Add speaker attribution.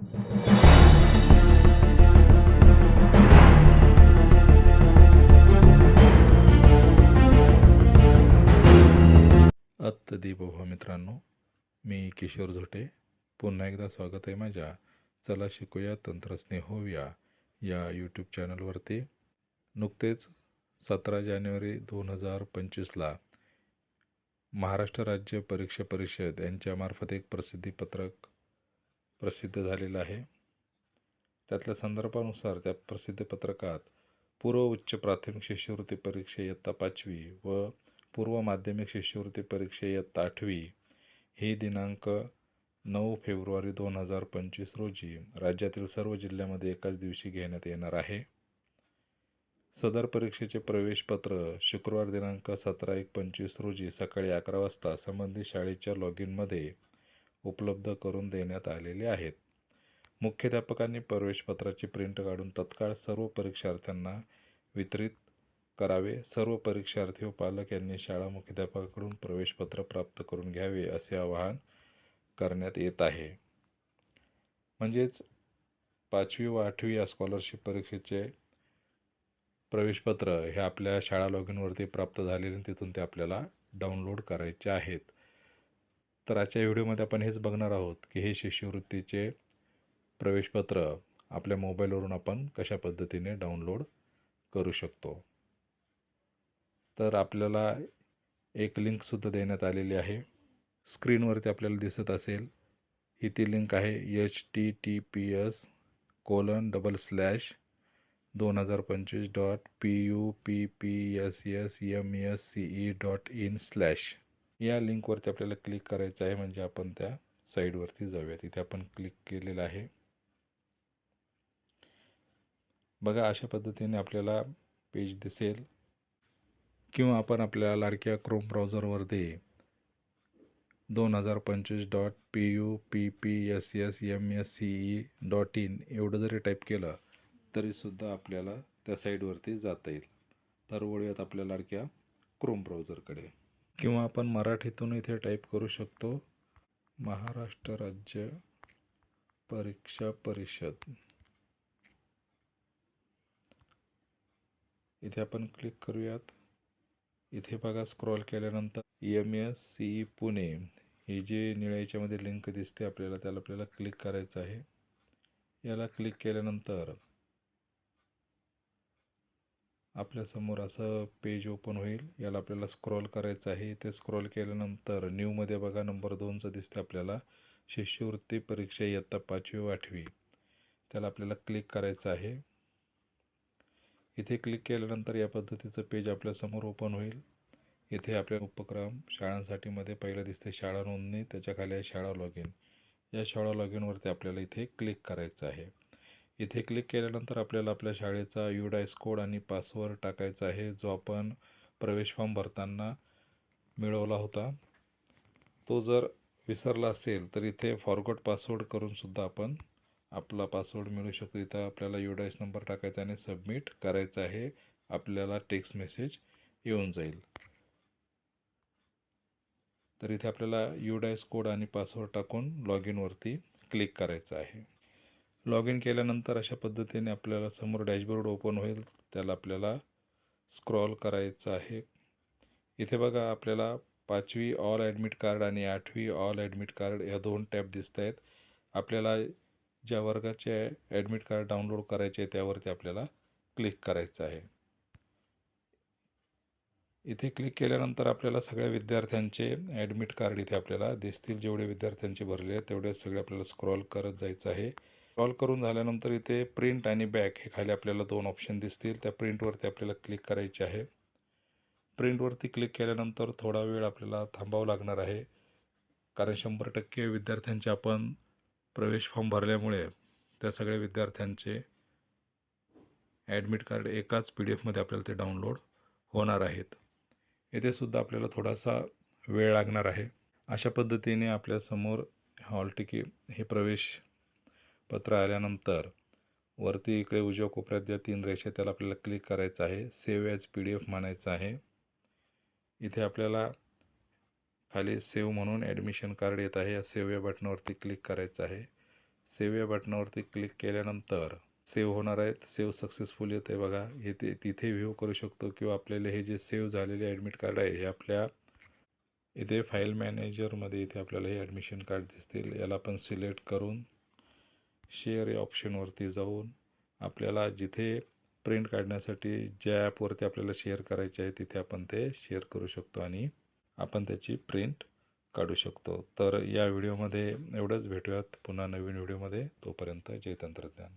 Speaker 1: अत्त दीपोभा मित्रांनो मी किशोर झोटे. पुन्हा एकदा स्वागत आहे माझ्या. चला शिकूया तंत्रस्नेह होऊया या यूट्यूब चॅनलवरती नुकतेच सतरा जानेवारी दोन हजार पंचवीसला महाराष्ट्र राज्य परीक्षा परिषद यांच्यामार्फत एक प्रसिद्धीपत्रक प्रसिद्ध झालेलं आहे. त्यातल्या संदर्भानुसार त्या प्रसिद्धीपत्रकात पूर्व उच्च प्राथमिक शिष्यवृत्ती परीक्षा इयत्ता पाचवी व पूर्व माध्यमिक शिष्यवृत्ती परीक्षा इयत्ता आठवी ही दिनांक नऊ फेब्रुवारी दोन हजार पंचवीस रोजी राज्यातील सर्व जिल्ह्यामध्ये एकाच दिवशी घेण्यात येणार आहे. सदर परीक्षेचे प्रवेशपत्र शुक्रवार दिनांक सतरा एक पंचवीस रोजी सकाळी अकरा वाजता संबंधित शाळेच्या लॉग इनमध्ये उपलब्ध करून देण्यात आलेले आहेत. मुख्याध्यापकांनी प्रवेशपत्राची प्रिंट काढून तत्काळ सर्व परीक्षार्थ्यांना वितरित करावे. सर्व परीक्षार्थी व पालक यांनी शाळा मुख्याध्यापकाकडून प्रवेशपत्र प्राप्त करून घ्यावे असे आवाहन करण्यात येत आहे. म्हणजेच पाचवी व आठवी या स्कॉलरशिप परीक्षेचे प्रवेशपत्र हे आपल्या शाळा लॉग इनवरती प्राप्त झालेले आणि तिथून ते आपल्याला डाउनलोड करायचे आहेत. तर आजच्या व्हिडिओमध्ये आपण हेच बघणार आहोत की हे शिष्यवृत्तीचे प्रवेशपत्र आपल्या मोबाईलवरून आपण कशा पद्धतीने डाउनलोड करू शकतो. तर आपल्याला एक लिंकसुद्धा देण्यात आलेली आहे. स्क्रीनवरती आपल्याला दिसत असेल. ही ती लिंक आहे H T T P S colon double slash दोन हजार पंचवीस dot P U P P S S M S C E dot in slash या लिंकवरती आपल्याला क्लिक करायचं आहे म्हणजे आपण त्या साईडवरती जाऊया. तिथे आपण क्लिक केलेलं आहे. बघा अशा पद्धतीने आपल्याला पेज दिसेल. किंवा आपण आपल्या लाडक्या क्रोम ब्राउझरवरती दोन हजार पंचवीस dot P U P P S S M S C E dot in एवढं जरी टाईप केलं तरीसुद्धा आपल्याला त्या साईडवरती जाता येईल. तर वळूयात आपल्या लाडक्या क्रोम ब्राउझरकडे किंवा आपण मराठीतून इथे टाईप करू शकतो महाराष्ट्र राज्य परीक्षा परिषद. इथे आपण क्लिक करूयात. इथे बघा स्क्रॉल केल्यानंतर एम एस सी पुणे. ही जी निळ्याच्यामध्ये लिंक दिसते आपल्याला त्याला आपल्याला क्लिक करायचं आहे. याला क्लिक केल्यानंतर आपल्यासमोर असं पेज ओपन होईल. याला आपल्याला स्क्रॉल करायचं आहे. ते स्क्रॉल केल्यानंतर न्यूमध्ये बघा नंबर दोनचं दिसते आपल्याला. शिष्यवृत्ती परीक्षा इयत्ता पाचवी व आठवी. त्याला आपल्याला क्लिक करायचं आहे. इथे क्लिक केल्यानंतर या पद्धतीचं पेज आपल्यासमोर ओपन होईल. इथे आपल्या उपक्रम शाळांसाठीमध्ये पहिलं दिसते शाळा नोंदणी त्याच्याखाली आहे शाळा लॉग इन या शाळा लॉग इनवरती आपल्याला इथे क्लिक करायचं आहे. इथे क्लिक केल्यानंतर आपल्याला आपल्या शाळेचा युडायस कोड आणि पासवर्ड टाकायचा आहे जो आपण प्रवेश फॉर्म भरताना मिळवला होता. तो जर विसरला असेल तर इथे फॉरगॉट पासवर्ड करूनसुद्धा आपण आपला पासवर्ड मिळू शकतो. इथं आपल्याला युडायस नंबर टाकायचा आणि सबमिट करायचा आहे. आपल्याला टेक्स्ट मेसेज येऊन जाईल. तर इथे आपल्याला युडायस कोड आणि पासवर्ड टाकून लॉग इनवरती क्लिक करायचं आहे. लॉग इन केल्यानंतर अशा पद्धतीने आपल्याला समोर डॅशबोर्ड ओपन होईल. त्याला आपल्याला स्क्रॉल करायचं आहे. इथे बघा आपल्याला पाचवी ऑल ॲडमिट कार्ड आणि आठवी ऑल ॲडमिट कार्ड या दोन टॅब दिसत आहेत आपल्याला ज्या वर्गाचे ॲडमिट कार्ड डाउनलोड करायचे आहे त्यावरती आपल्याला क्लिक करायचं आहे. इथे क्लिक केल्यानंतर आपल्याला सगळ्या विद्यार्थ्यांचे ॲडमिट कार्ड इथे आपल्याला दिसतील. जेवढे विद्यार्थ्यांचे भरले आहेत तेवढे सगळे आपल्याला स्क्रॉल करत जायचं आहे. स्क्रॉल करून झाल्यानंतर इथे प्रिंट आणि बॅक हे खाली आपल्याला दोन ऑप्शन दिसतील. त्या प्रिंटवरती आपल्याला क्लिक करायचे आहे. प्रिंटवरती क्लिक केल्यानंतर थोडा वेळ आपल्याला थांबावं लागणार आहे. कारण शंभर टक्के विद्यार्थ्यांचे आपण प्रवेश फॉर्म भरल्यामुळे त्या सगळ्या विद्यार्थ्यांचे ॲडमिट कार्ड एकाच पी डी एफमध्ये आपल्याला ते डाउनलोड होणार आहेत. येथे सुद्धा आपल्याला थोडासा वेळ लागणार आहे. अशा पद्धतीने आपल्यासमोर हॉल तिकीट हे प्रवेश पत्र आल्यानंतर वरती इकडे उजव्या कोपऱ्यात ज्या तीन रेषा त्याला आपल्याला क्लिक करायचं आहे. Save as P D F म्हणायचं आहे. इथे आपल्याला खाली सेव्ह म्हणून ॲडमिशन कार्ड येत आहे. या सेव्ह या बटनावरती क्लिक करायचं आहे. सेव्ह या बटनावरती क्लिक केल्यानंतर सेव्ह होणार आहेत सेव्ह सक्सेसफुल येते बघा. हे ते तिथे व्ह्यू करू शकतो किंवा आपल्याला हे जे सेव्ह झालेले ॲडमिट कार्ड आहे हे आपल्या इथे फाईल मॅनेजरमध्ये इथे आपल्याला हे ॲडमिशन कार्ड दिसतील. याला आपण सिलेक्ट करून शेअर या ऑप्शनवरती जाऊन आपल्याला जिथे प्रिंट काढण्यासाठी ज्या ॲपवरती आपल्याला शेअर करायचे आहे तिथे आपण ते शेअर करू शकतो आणि आपण त्याची प्रिंट काढू शकतो. तर या व्हिडिओमध्ये एवढंच. भेटूयात पुन्हा नवीन व्हिडिओमध्ये तोपर्यंत जय तंत्रज्ञान.